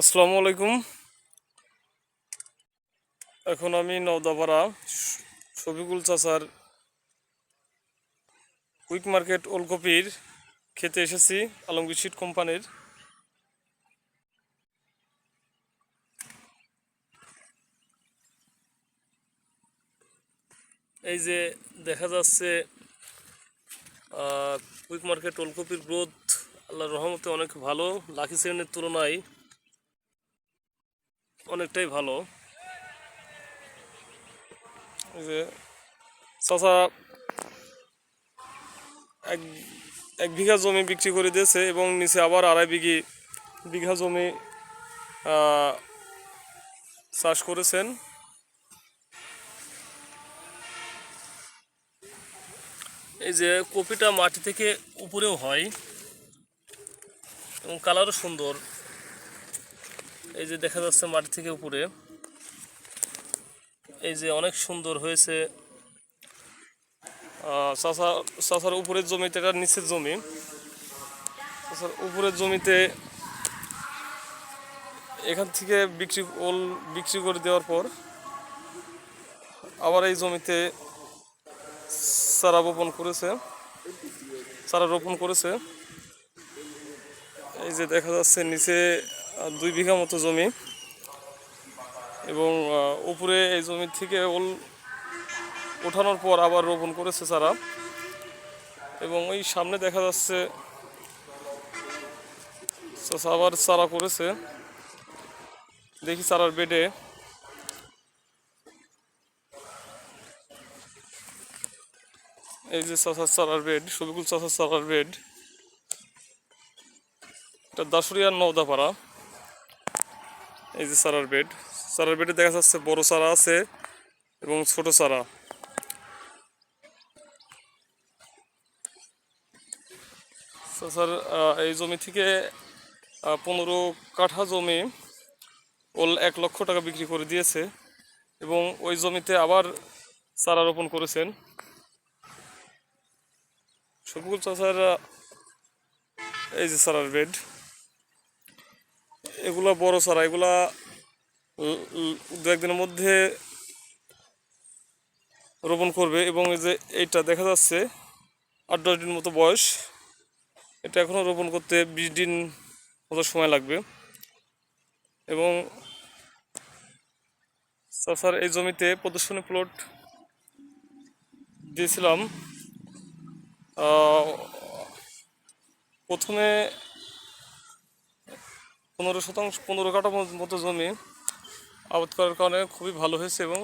আসসালামু আলাইকুম। এখন আমি নওদাপাড়া শফিকুল চাচার কুইক মার্কেট ওলকপির খেতে এসেছি, আলমগীর সিট কোম্পানির। এই যে দেখা যাচ্ছে কুইক মার্কেট ওলকপির গ্রোথ আল্লাহর রহমতে অনেক ভালো লাকি সেভেনের তুলনায় অনেকটাই ভালো। এই যে চাচা এক এক বিঘা জমি বিক্রি করে দিয়েছে এবং নিচে আবার আড়াই বিঘি, বিঘা জমি চাষ করেছেন। এই যে কপিটা মাটি থেকে উপরেও হয় এবং কালারও সুন্দর। এই যে দেখা যাচ্ছে মাটি থেকে উপরে। এই যে অনেক সুন্দর হয়েছে। চাষা, চাষার উপরের জমিতে এটা নিচের জমি। চাষার উপরের জমিতে এখান থেকে বিক্রি, ওল বিক্রি করে দেওয়ার পর আবার এই জমিতে চারা রোপণ করেছে। চারা রোপণ করেছে। এই যে দেখা যাচ্ছে নিচে দুই বিঘা মতো জমি। এবং উপরে এই জমি থেকে ওল ওঠানোর পর আবার রোপণ করেছে চারা এবং ওই সামনে দেখা যাচ্ছে আবার চারা করেছে। দেখি চারার বেডে। এই যে চাচার চারার বেড, সবিকুল চাচার চারার বেড। এটা দাসুরিয়ার নওদাপাড়া। এই যে চারার বেড। চারার বেডে দেখা যাচ্ছে বড় চারা আছে এবং ছোট চারা স্যার এই জমি থেকে পনেরো কাঠা জমি ওল এক লক্ষ টাকা বিক্রি করে দিয়েছে এবং ওই জমিতে আবার চারা রোপণ করেছেন। চাচার আহ, এই যে চারার বেড। এগুলা বড় চারা এগুলা দু একদিনের মধ্যে রোপণ করবে এবং এই যে এইটা দেখা যাচ্ছে আট দশ দিন মতো বয়স। এটা এখনও রোপণ করতে বিশ দিন মতো সময় লাগবে। এবং স্যার এই জমিতে প্রদর্শনী প্লট দিয়েছিলাম। প্রথমে পনেরো শতাংশ পনেরো কাঠা মতো জমি আবাদ করার কারণে খুবই ভালো হয়েছে এবং